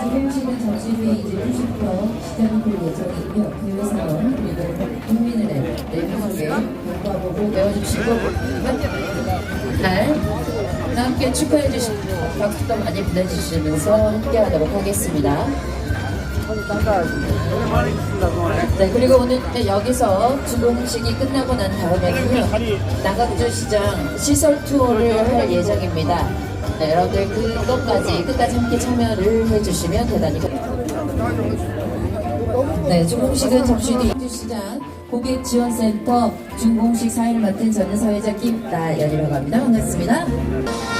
주공식은 잠시 후에 이제 90% 시작이 될 예정이고요. 대회사원 그리고 국민은행 내부석에 공부하고 배워주시고 날 함께 축하해 주시고 박수도 많이 보내주시면서 함께 하도록 하겠습니다. 네, 그리고 오늘 여기서 주공식이 끝나고 난 다음에는요, 나각주 시장 시설 투어를 할 예정입니다. 네, 여러분들 그것까지 끝까지 함께 참여를 해주시면 대단히 네, 중공식은 잠시 뒤 시장 고객지원센터 중공식 사회를 맡은 저는 사회자 김나연이라고 합니다. 반갑습니다.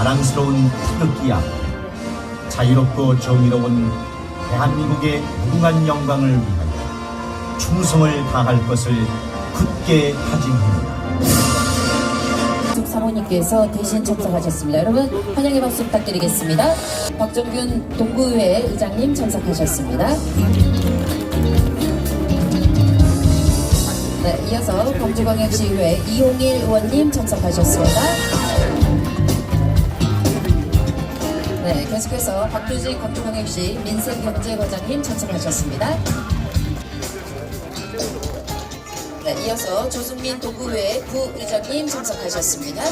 자랑스러운 태극기야. 자유롭고 정의로운 대한민국의 무궁한 영광을 위하여 충성을 다할 것을 굳게 다짐합니다. 쪽 사모님께서 대신 참석하셨습니다. 여러분 환영의 박수 부탁드리겠습니다. 박정균 동구의회 의장님 참석하셨습니다. 네, 이어서 광주광역시의회 이홍일 의원님 참석하셨습니다. 네, 계속해서 박두직 광주광역시 민생경제과장님 참석하셨습니다. 네, 이어서 조승민 동구회 부의장님 참석하셨습니다.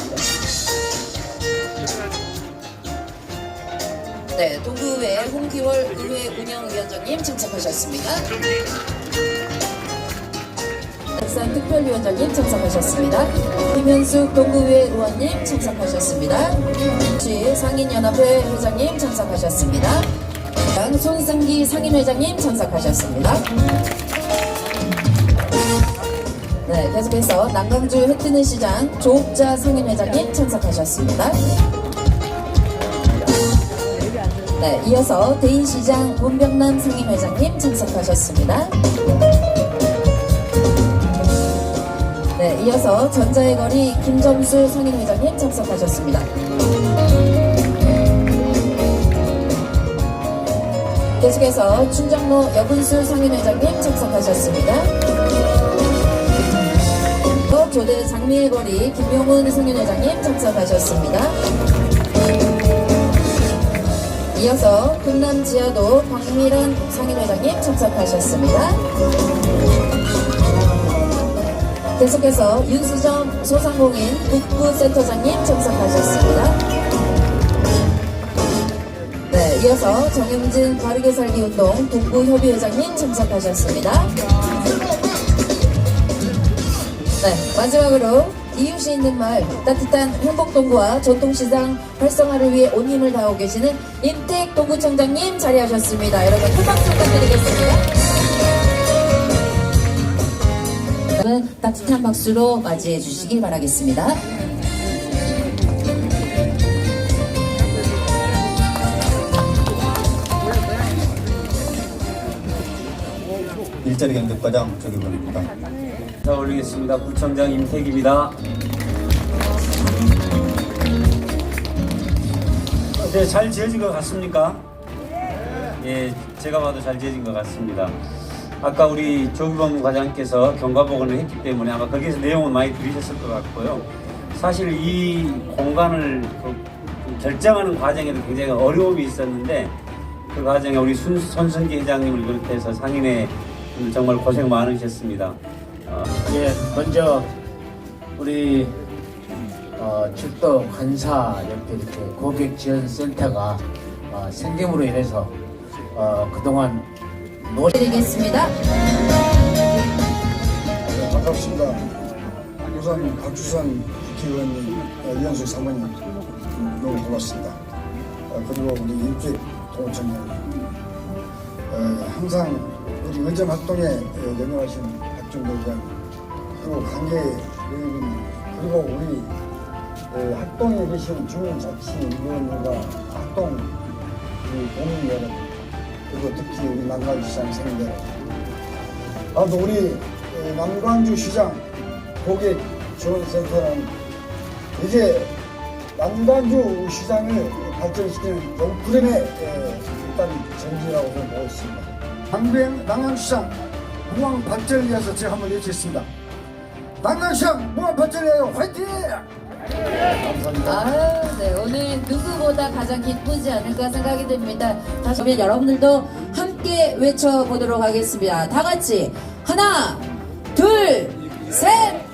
네, 동구회 홍기월 의회 운영위원장님 참석하셨습니다. 백산 특별위원장님 참석하셨습니다. 김현숙 동구회 의원님 참석하셨습니다. 시 상인연합회 회장님 참석하셨습니다. 손승기 상인회장님 참석하셨습니다. 네, 계속해서 남강주 해뜨는 시장 조옥자 상인회장님 참석하셨습니다. 네, 이어서 대인시장 문병남 상인회장님 참석하셨습니다. 네, 이어서 전자의 거리 김점수 상인회장님 참석하셨습니다. 계속해서 충정로 여분수 상인회장님 참석하셨습니다. 또 교대 장미의 거리 김용훈 상인회장님 참석하셨습니다. 이어서 금남 지하도 박미란 상인회장님 참석하셨습니다. 계속해서 윤수정 소상공인 북부센터장님 참석하셨습니다. 네, 이어서 정영진 바르게 살기 운동 동부협의회장님 참석하셨습니다. 네, 마지막으로 이웃이 있는 마을 따뜻한 행복동구와 전통시장 활성화를 위해 온 힘을 다하고 계시는 임택 동구청장님 자리하셨습니다. 여러분 큰 박수 부탁드리겠습니다. 여러분 따뜻한 박수로 맞이해 주시기 바라겠습니다. 일자리 경제과장 조기범입니다. 자 올리겠습니다. 구청장 임택입니다. 어때 잘 지어진 것 같습니까? 예, 제가 봐도 잘 지어진 것 같습니다. 아까 우리 조기범 과장께서 경과보건을 했기 때문에 아마 거기에서 내용은 많이 들으셨을 것 같고요. 사실 이 공간을 그 결정하는 과정에도 굉장히 어려움이 있었는데 그 과정에 우리 순, 손승기 회장님을 비롯해서 상인회 정말 고생 많으셨습니다. 어, 예, 먼저 우리 어, 출도 간사 이렇게 이렇게 고객 지원 센터가 어, 생김으로 인해서 어, 그동안 노 드리겠습니다. 네, 반갑습니다. 우선 박주선 국회의원님, 어, 이현수 사모님 음, 너무 고맙습니다. 어, 그리고 우리 임택 동청장님 어, 항상 우리 의정 활동에 어, 연연하신 박정도 의장 그리고 관계 의원 그리고 우리 어, 활동에 계신 주민자치위원회가 활동 우리 공민 여러분 그리고 특히 우리 남가주시장 생들 아무튼 우리 에, 남광주 시장 고객 지원센터는 이제 남광주 시장을 발전시키는 용프림의 에, 일단 전지라고 보고 있습니다. 강변 남양시장 무항 발전을 위해서 제가 한번 외치겠습니다. 남양시장 무항 발전을 위하여 화이팅! 아, 네. 오늘 누구보다 가장 기쁘지 않을까 생각이 듭니다. 다시 여러분들도 함께 외쳐보도록 하겠습니다. 다 같이 하나, 둘, 셋!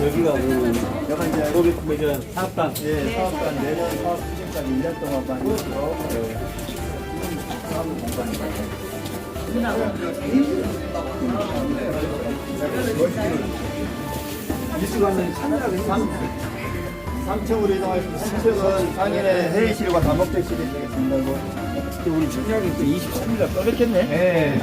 여기가 그 여가 이제 고객 매전 사업단 예 사업단 내년 사업 추진까지 1년 동안만 있고 사업 공간입니다. 미술관은 참여하게 3층으로 이동하시고 3층은 상인의 회의실과 다목적실이 되겠습니다. 이거. 또 우리 청량이 또 23일날 떠났겠네. 네.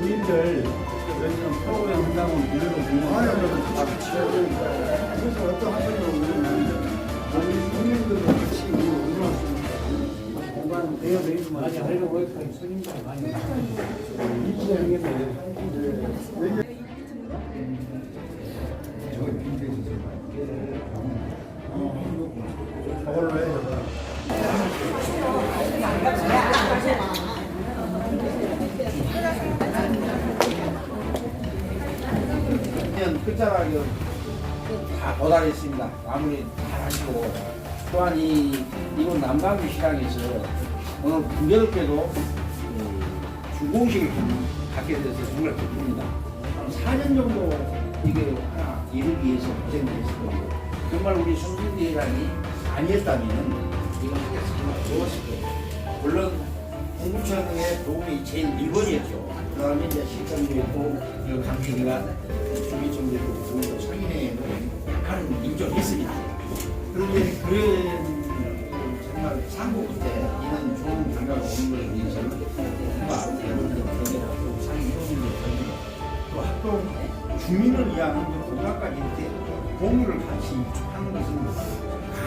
부인들 프로그램 한다고 무료로 공유하는 그래서 어떤 학생이 오면 우리 국민들도 같이 운동할 수 있는 공간 대여돼 있으면 아니 하려고 했더니 손님들이 많이 그냥 끝자락이 다 도달했습니다. 마무리 다 하시고 또한 이 이곳 남강주 시장에서 오늘 공교롭게도 그 주공식을 갖게 돼서 정말 기쁩니다. 4년 정도 이게 하나 이루기 위해서 고생을 했었고 정말 우리 송진대 회장이 아니었다면 이거 하기가 정말 어려웠을 거예요. 물론 공구청의 도움이 제일 1번이었죠. 그 다음에 이제 실장도 있고, 강진이가 주민청도 있고, 그리고 상인회도 약간 인정했습니다. 그런데 그런 정말 상고 끝에 이런 좋은 결과가 오는 것에 대해서는 정말 여러분들 경기하고 상인회원님들 경기고 또 합동 주민을 위한 그 공간까지 이렇게 공유를 같이 하는 것은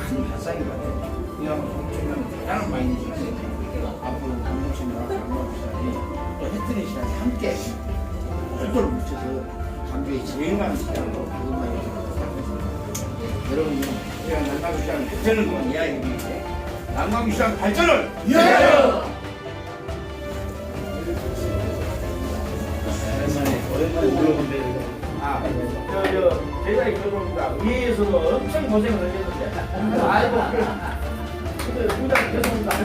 큰 발상이 같아요. 이런 공청회는 대단한 있어요. 앞으로 강동신과 강동시장이 또 해트리 시장이 함께 똘똘 뭉쳐 사람들이 제일 많이 시장으로 부동산이 여러분은 그냥 남강시장 발전을 보면 뭐 이야기인데 남강시장 발전을 위하여! 오랜만에 물어본데 아저 제가 이끌어봅니다. 위에서도 엄청 고생을 하셨는데. 아이고. 근데 부장 계속 나한테